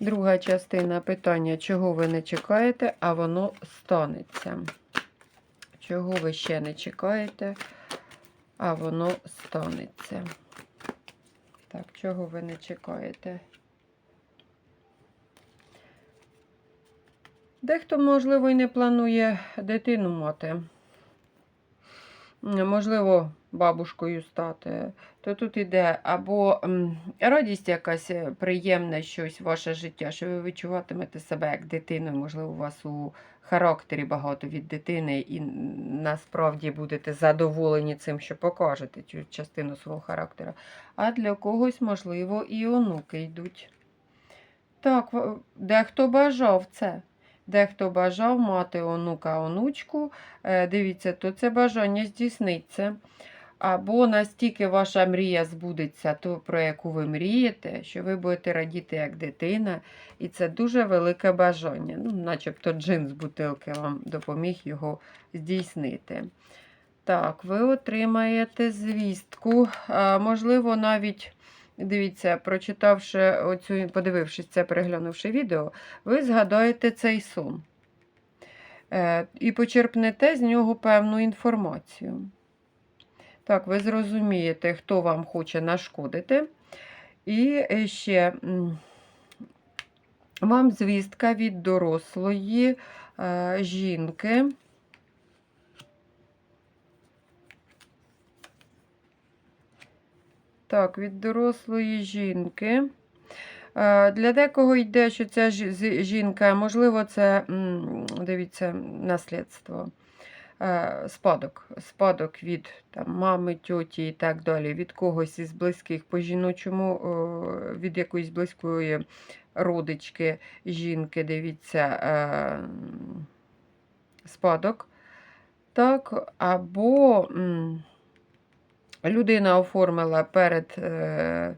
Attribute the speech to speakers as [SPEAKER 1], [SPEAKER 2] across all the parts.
[SPEAKER 1] Друга частина питання, чого ви не чекаєте, а воно станеться. Чого ви ще не чекаєте, а воно станеться. Так, чого ви не чекаєте? Дехто, можливо, і не планує дитину мати. Можливо, бабушкою стати. То тут іде або радість якась е, приємна щось ваше життя, що ви відчуватимете себе як дитиною. Можливо, у вас у характері багато від дитини, і насправді будете задоволені цим, що покажете цю частину свого характера. А для когось, можливо, і онуки йдуть. Так, дехто бажав це. Дехто бажав мати онука онучку, е, дивіться, то це бажання здійсниться. Або настільки ваша мрія збудеться, то про яку ви мрієте, що ви будете радіти як дитина, і це дуже велике бажання. Ну, начебто джин з бутилки вам допоміг його здійснити. Так, ви отримаєте звістку. Можливо, навіть. Дивіться, прочитавши оцю, подивившись це, переглянувши відео, ви згадаєте цей сон е, і почерпнете з нього певну інформацію. Так, ви зрозумієте, хто вам хоче нашкодити. І ще вам звістка від дорослої е, жінки. Так, від дорослої жінки. Е, Для декого йде, що ця жінка, можливо, це, дивіться, наслідство. Е, Спадок. Спадок від там, мами, тьоті і так далі, від когось із близьких по жіночому, від якоїсь близької родички жінки, дивіться, е, спадок. Так, або людина оформила перед, е,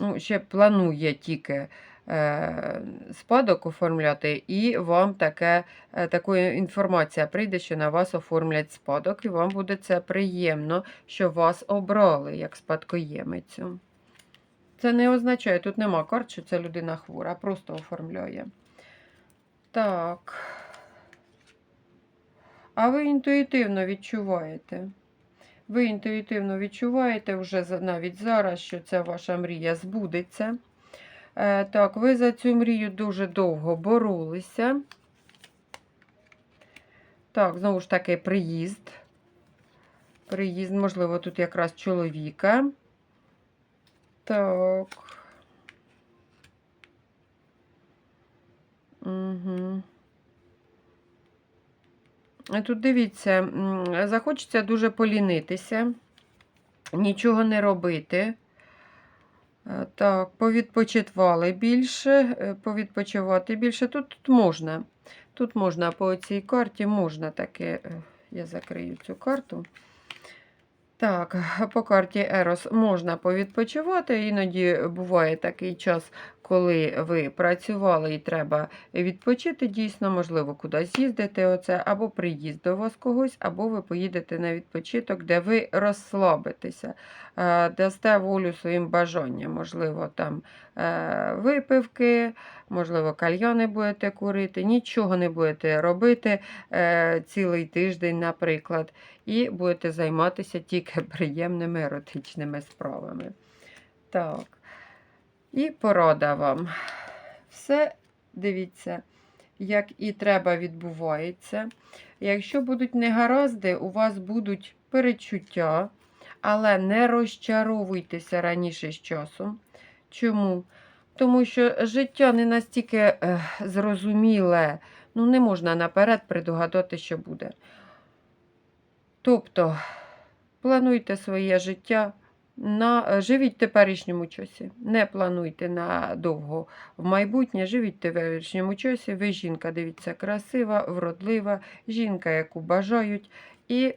[SPEAKER 1] ну, ще планує тільки е, спадок оформляти, і вам таке, е, такою інформація прийде, що на вас оформлять спадок, і вам буде це приємно, що вас обрали як спадкоємицю. Це не означає, тут нема карт, що ця людина хвора, просто оформляє. Так. А ви інтуїтивно відчуваєте. Ви інтуїтивно відчуваєте вже навіть зараз, що ця ваша мрія збудеться. Е, так, ви за цю мрію дуже довго боролися. Так, знову ж таки, приїзд. Приїзд, можливо, тут якраз чоловіка. Так. Угу. Тут дивіться, захочеться дуже полінитися, нічого не робити. Е, Так, повідпочивали більше, е, повідпочивати більше. Тут, тут можна. Тут можна по цій карті, можна таке. е, Я закрию цю карту. Так, по карті Ерос можна повідпочивати. Іноді буває такий час, коли ви працювали і треба відпочити дійсно, можливо, кудись їздити, оце, або приїзд до вас когось, або ви поїдете на відпочиток, де ви розслабитеся, е, дасте волю своїм бажанням. Можливо, там е, випивки, можливо, кальяни будете курити, нічого не будете робити е, цілий тиждень, наприклад, і будете займатися тільки приємними еротичними справами. Так. І порада вам. Все, дивіться, як і треба відбувається. Якщо будуть негаразди, у вас будуть перечуття, але не розчаровуйтеся раніше з часом. Чому? Тому що життя не настільки е, зрозуміле, ну не можна наперед предугадати, що буде. Тобто, плануйте своє життя на е, живіть в теперішньому часі. Не плануйте на довго в майбутнє, живіть в теперішньому часі. Ви жінка, дивіться, красива, вродлива, жінка, яку бажають. І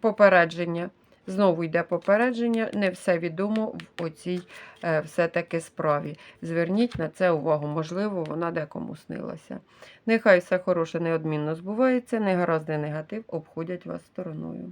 [SPEAKER 1] попередження. Знову йде попередження, не все відомо в оцій е, все-таки справі. Зверніть на це увагу, можливо, вона декому снилася. Нехай все хороше неодмінно збувається, негаразди негатив обходять вас стороною.